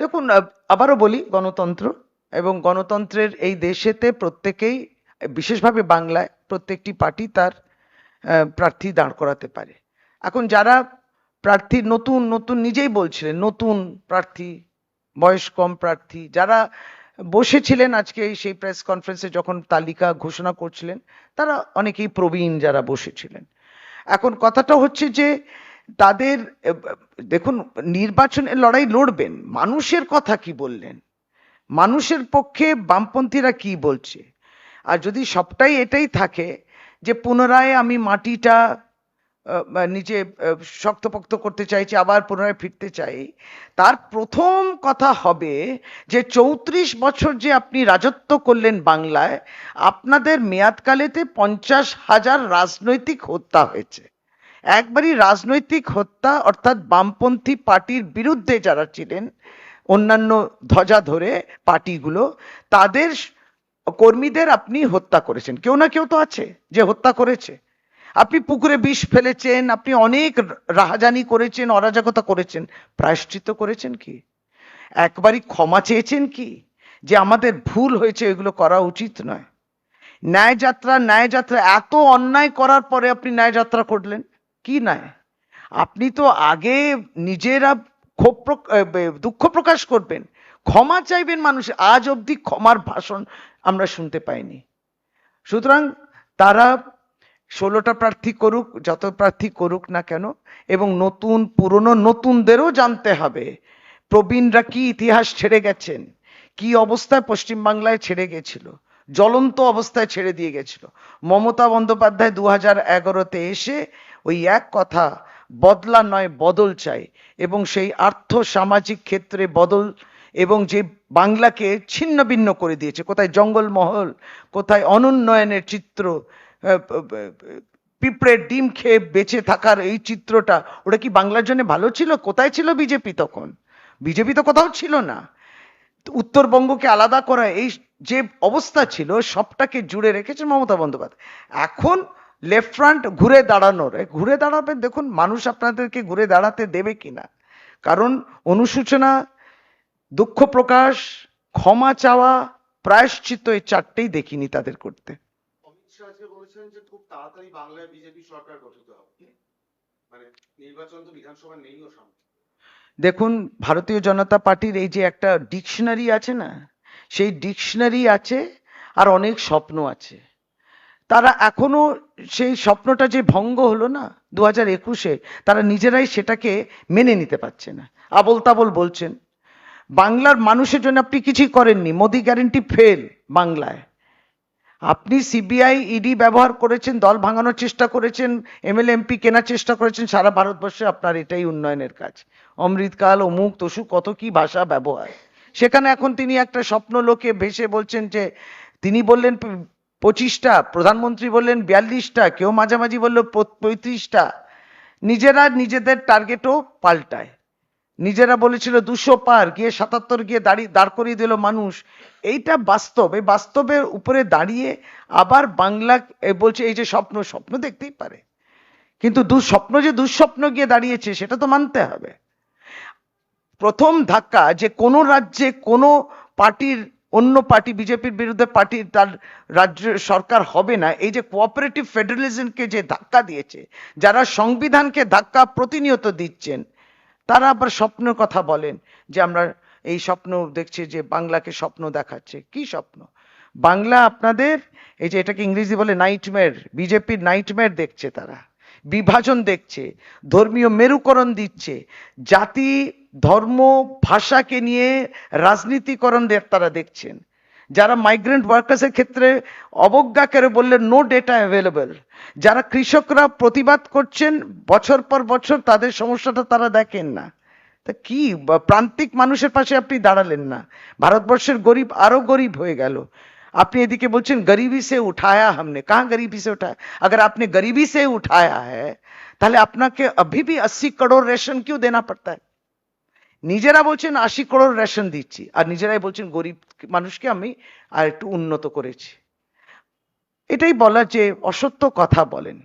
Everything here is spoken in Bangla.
দেখুন আবারও বলি, গণতন্ত্র এবং গণতন্ত্রের এই দেশেতে প্রত্যেকেই, বিশেষভাবে বাংলায়, প্রত্যেকটি পার্টি তার প্রার্থী দাঁড় করাতে পারে। এখন যারা প্রার্থী নতুন নতুন নিজেই বলছিলেন, নতুন প্রার্থী, বয়স কম প্রার্থী, যারা বসেছিলেন আজকে সেই প্রেস কনফারেন্সে যখন তালিকা ঘোষণা করছিলেন, তারা অনেকেই প্রবীণ যারা বসেছিলেন। এখন কথাটা হচ্ছে যে তাদের দেখুন, নির্বাচনের লড়াই লড়বেন। মানুষের কথা কি বললেন? মানুষের পক্ষে বামপন্থীরা কি বলছে? আর যদি সবটাই এটাই থাকে যে পুনরায় আমি মাটিটা নিজে শক্তপোক্ত করতে চাইছি, আবার পুনরায় ফিরতে চাই, তার প্রথম কথা হবে যে চৌত্রিশ বছর যে আপনি রাজত্ব করলেন বাংলায়, আপনাদের মেয়াদকালেতে পঞ্চাশ হাজার রাজনৈতিক হত্যা হয়েছে। একবারই রাজনৈতিক হত্যা অর্থাৎ বামপন্থী পার্টির বিরুদ্ধে যারা ছিলেন, অন্যান্য ধ্বজা ধরে পার্টিগুলো, তাদের কর্মীদের আপনি হত্যা করেছেন। কেউ না কেউ তো আছে যে হত্যা করেছে। আপনি পুকুরে বিষ ফেলেছেন, আপনি অনেক রাহাজানি করেছেন, অরাজকতা করেছেন প্রায়শ্চিত করেছেন কি? একবারই ক্ষমা চেয়েছেন কি? যে আমাদের ভুল হয়েছে, এগুলো করা উচিত নয়। ন্যায় যাত্রা ন্যায় যাত্রা এত অন্যায় করার পরে আপনি ন্যায় যাত্রা করলেন। কি ন্যায় আপনি তো আগে নিজেরা ক্ষোভ দুঃখ প্রকাশ করবেন। ক্ষমা চাইবেন মানুষ, আজ অবধি ক্ষমার ভাষণ আমরা শুনতে পাইনি। সুতরাং তারা ষোলোটা প্রার্থী করুক, যত প্রার্থী করুক না কেন, এবং নতুন, পুরনো নতুনদেরও জানতে হবে। প্রবীণরা কি ইতিহাস ছেড়ে গেছেন? কি অবস্থায় পশ্চিমবাংলায় ছেড়ে গেছিল? জ্বলন্ত অবস্থায় ছেড়ে দিয়ে গেছিল। মমতা বন্দ্যোপাধ্যায় দু হাজার এগারোতে এসে ওই এক কথা বদলা নয় বদল চাই এবং সেই আর্থ সামাজিক ক্ষেত্রে বদল এবং যে বাংলাকে ছিন্ন ভিন্ন করে দিয়েছে। কোথায় জঙ্গলমহল কোথায় অনুন্নয়নের চিত্র আহ, পিঁপড়ের ডিম খেয়ে বেঁচে থাকার এই চিত্রটা ওটা কি বাংলার জন্য ভালো ছিল? কোথায় ছিল বিজেপি তখন? বিজেপি তো কোথাও ছিল না। উত্তরবঙ্গকে আলাদা করা, এই যে অবস্থা ছিল, সবটাকে জুড়ে রেখেছে মমতা বন্দ্যোপাধ্যায়। এখন লেফট ফ্রন্ট ঘুরে দাঁড়ানোর ঘুরে দাঁড়াবে দেখুন মানুষ আপনাদেরকে ঘুরে দাঁড়াতে দেবে কিনা। কারণ অনুসূচনা, দুঃখ প্রকাশ, ক্ষমা চাওয়া প্রায়শ্চিত্ত এই চারটেই দেখিনি তাদের করতে। মানে নির্বাচন তো বিধানসভা নেইও সামনে। দেখুন, ভারতীয় জনতা পার্টির এই যে একটা ডিকশনারি আছে না, সেই ডিকশনারি আছে আর অনেক স্বপ্ন আছে। তারা এখনও সেই স্বপ্নটা যে ভঙ্গ হলো না দু হাজার একুশে, তারা নিজেরাই সেটাকে মেনে নিতে পারছে না। আবল তাবল বলছেন, বাংলার মানুষের জন্য আপনি কিছুই করেননি, মোদি গ্যারেন্টি ফেল বাংলায়। আপনি সিবিআই ইডি ব্যবহার করেছেন, দল ভাঙানোর চেষ্টা করেছেন এমএলএ এমপি কেনার চেষ্টা করেছেন, সারা ভারতবর্ষে আপনার এটাই উন্নয়নের কাজ। অমৃতকাল, অমুক তসু কত কি ভাষা ব্যবহার। সেখানে এখন তিনি একটা স্বপ্ন লোকে ভেসে বলছেন যে, তিনি বললেন পঁচিশটা, প্রধানমন্ত্রী বললেন বিয়াল্লিশটা, কেউ মাঝামাঝি বলল পঁয়ত্রিশটা। নিজেরা নিজেদের টার্গেটও পাল্টায়। নিজেরা বলেছিল দুশো পার, গিয়ে সাতাত্তর গিয়ে দাঁড়িয়ে দাঁড় করিয়ে দিল মানুষ। এইটা বাস্তব। এই বাস্তবের উপরে দাঁড়িয়ে আবার বাংলা বলছে, এই যে স্বপ্ন স্বপ্ন দেখতেই পারে। কিন্তু দুঃস্বপ্ন যে দুঃস্বপ্ন গিয়ে দাঁড়িয়েছে, সেটা তো মানতে হবে। প্রথম ধাক্কা যে কোনো রাজ্যে কোনো পার্টির, অন্য পার্টি, বিজেপির বিরুদ্ধে পার্টি তার রাজ্য সরকার হবে না। এই যে কোঅপারেটিভ ফেডারেলিজমকে যে ধাক্কা দিয়েছে, যারা সংবিধানকে ধাক্কা প্রতিনিয়ত দিচ্ছেন তারা আবার স্বপ্নের কথা বলেন যে আমরা এই স্বপ্ন দেখছি যে বাংলাকে স্বপ্ন দেখাচ্ছে। কি স্বপ্ন? বাংলা আপনাদের, এই যে এটাকে ইংরেজি বলে নাইটমেয়ার বিজেপির নাইটমেয়ার দেখছে তারা। বিভাজন দেখছে, ধর্মীয় মেরুকরণ দিচ্ছে, জাতি, ধর্ম, ভাষাকে নিয়ে রাজনীতিকরণ তারা দেখছেন। যারা মাইগ্রেন্ট ওয়ার্কার্সের ক্ষেত্রে অবজ্ঞা করে বললেন নো ডেটা অ্যাভেলেবল যারা কৃষকরা প্রতিবাদ করছেন বছর পর বছর তাদের সমস্যাটা তারা দেখেন না তা কি বা- প্রান্তিক মানুষের পাশে আপনি দাঁড়ালেন না ভারতবর্ষের গরিব আরো গরিব হয়ে গেল আপনি এদিকে বলছেন গরিবी से उठाया हमने कहाँ गरीबी से उठाया अगर आपने गरीबी से उठाया है তাহলে আপনাকে अभी भी अस्सी करोड़ রেশন क्यों देना पड़ता है নিজেরা বলছেন আশি করোড় রেশন দিচ্ছি, আর নিজেরাই বলছেন গরিব মানুষকে আমি আর একটু উন্নত করেছি। এটাই বলা যে অসত্য কথা বলেন।